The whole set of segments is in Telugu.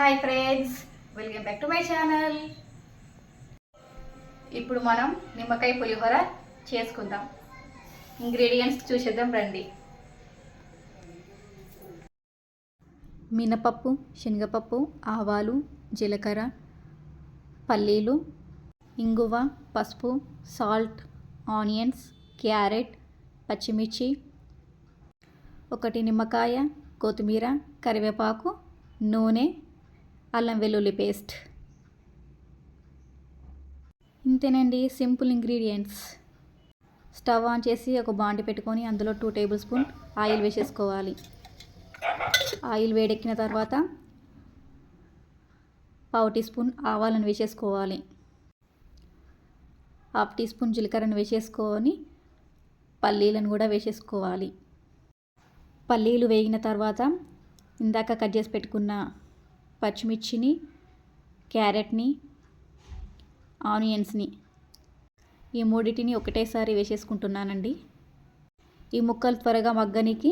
Hi friends welcome back to my channel ఇప్పుడు మనం నిమ్మకాయ పులిహోర చేసుకుందాం. ఇంగ్రీడియంట్స్ చూసేద్దాం రండి. మినపప్పు శనగపప్పు ఆవాలు జీలకర్ర పల్లీలు ఇంగువ పసుపు సాల్ట్ ఆనియన్స్ క్యారెట్ పచ్చిమిర్చి ఒకటి నిమ్మకాయ కొత్తిమీర కరివేపాకు నూనె అల్లం వెల్లుల్లి పేస్ట్. ఇంతేనండి సింపుల్ ఇంగ్రీడియంట్స్. స్టవ్ ఆన్ చేసి ఒక బాండి పెట్టుకొని అందులో టూ టేబుల్ స్పూన్ ఆయిల్ వేసేసుకోవాలి. ఆయిల్ వేడెక్కిన తర్వాత పావు టీ స్పూన్ ఆవాలను వేసేసుకోవాలి. హాఫ్ టీ స్పూన్ జీలకర్రను వేసేసుకొని పల్లీలను కూడా వేసేసుకోవాలి. పల్లీలు వేగిన తర్వాత ఇందాక కట్ చేసి పెట్టుకున్న పచ్చిమిర్చిని క్యారెట్ని ఆనియన్స్ని ఈ మూడింటిని ఒకటేసారి వేసేసుకుంటున్నానండి. ఈ ముక్కలు త్వరగా మగ్గనికి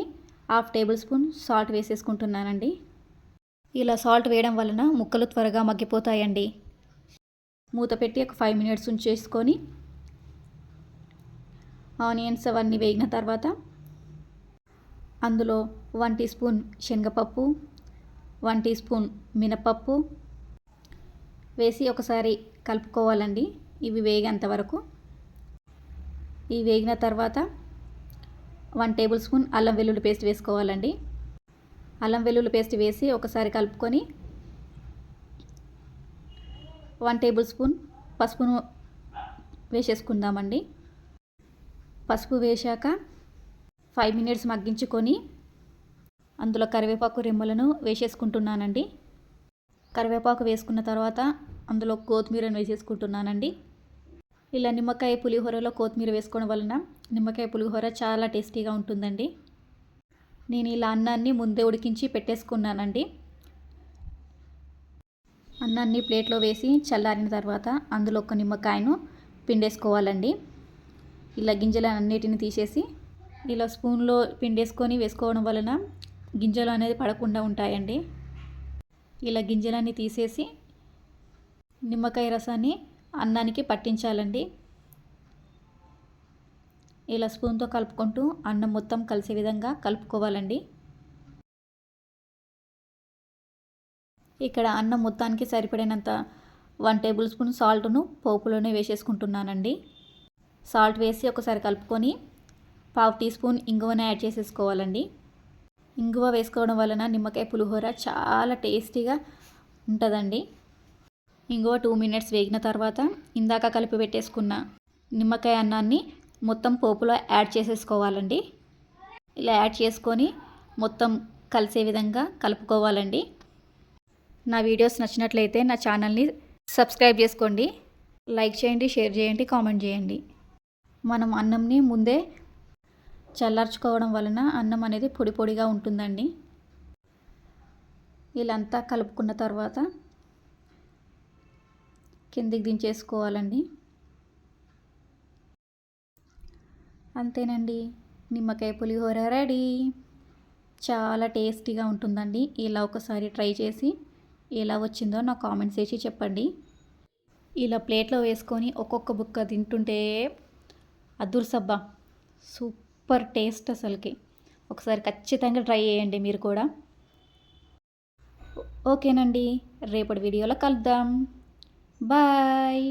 హాఫ్ టేబుల్ స్పూన్ సాల్ట్ వేసేసుకుంటున్నానండి. ఇలా సాల్ట్ వేయడం వలన ముక్కలు త్వరగా మగ్గిపోతాయండి. మూత పెట్టి ఒక ఫైవ్ మినిట్స్ ఉంచేసుకొని ఆనియన్స్ అవన్నీ వేగిన తర్వాత అందులో వన్ టీ స్పూన్ శనగపప్పు వన్ టీ స్పూన్ మినపప్పు వేసి ఒకసారి కలుపుకోవాలండి. ఇవి వేగేంత వరకు. ఇవి వేగిన తర్వాత వన్ టేబుల్ స్పూన్ అల్లం వెల్లుల్లి పేస్ట్ వేసుకోవాలండి. అల్లం వెల్లుల్లి పేస్ట్ వేసి ఒకసారి కలుపుకొని వన్ టేబుల్ స్పూన్ పసుపును వేసేసుకుందామండి. పసుపు వేశాక ఫైవ్ మినిట్స్ మగ్గించుకొని అందులో కరివేపాకు రెమ్మలను వేసేసుకుంటున్నానండి. కరివేపాకు వేసుకున్న తర్వాత అందులో కొత్తిమీరను వేసేసుకుంటున్నానండి. ఇలా నిమ్మకాయ పులిహోరలో కొత్తిమీర వేసుకోవడం వలన నిమ్మకాయ పులిహోర చాలా టేస్టీగా ఉంటుందండి. నేను ఇలా అన్నాన్ని ముందే ఉడికించి పెట్టేసుకున్నానండి. అన్నాన్ని ప్లేట్లో వేసి చల్లారిన తర్వాత అందులో ఒక నిమ్మకాయను పిండేసుకోవాలండి. ఇలా గింజలన్నిటిని తీసేసి ఇలా స్పూన్లో పిండేసుకొని వేసుకోవడం వలన గింజలు అనేది పడకుండా ఉంటాయండి. ఇలా గింజలన్నీ తీసేసి నిమ్మకాయ రసాన్ని అన్నానికి పట్టించాలండి. ఇలా స్పూన్తో కలుపుకుంటూ అన్నం మొత్తం కలిసే విధంగా కలుపుకోవాలండి. ఇక్కడ అన్నం మొత్తానికి సరిపడినంత వన్ టేబుల్ స్పూన్ సాల్ట్ను పోపులోనే వేసేసుకుంటున్నానండి. సాల్ట్ వేసి ఒకసారి కలుపుకొని పావు టీ స్పూన్ ఇంగువనే యాడ్ చేసేసుకోవాలండి. ఇంగువ వేసుకోవడం వలన నిమ్మకాయ పులిహోర చాలా టేస్టీగా ఉంటుందండి. ఇంగువ టూ మినిట్స్ వేగిన తర్వాత ఇందాక కలిపి పెట్టేసుకున్న నిమ్మకాయ అన్నాన్ని మొత్తం పోపులో యాడ్ చేసేసుకోవాలండి. ఇలా యాడ్ చేసుకొని మొత్తం కలిసే విధంగా కలుపుకోవాలండి. నా వీడియోస్ నచ్చినట్లయితే నా ఛానల్ని సబ్స్క్రైబ్ చేసుకోండి. లైక్ చేయండి షేర్ చేయండి కామెంట్ చేయండి. మనం అన్నంని ముందే చల్లార్చుకోవడం వలన అన్నం అనేది పొడి పొడిగా ఉంటుందండి. వీళ్ళంతా కలుపుకున్న తర్వాత కిందికి దించేసుకోవాలండి. అంతేనండి. నిమ్మకాయ పులిహోర రెడీ. చాలా టేస్టీగా ఉంటుందండి. ఇలా ఒకసారి ట్రై చేసి ఎలా వచ్చిందో నా కామెంట్స్ వేసి చెప్పండి. ఇలా ప్లేట్లో వేసుకొని ఒక్కొక్క బుక్క తింటుంటే అదుర్సబ్బా సూపర్ టేస్ట్ అసలుకి. ఒకసారి ఖచ్చితంగా ట్రై చేయండి మీరు కూడా. ఓకేనండి రేపటి వీడియోలో కలుద్దాం. బాయ్.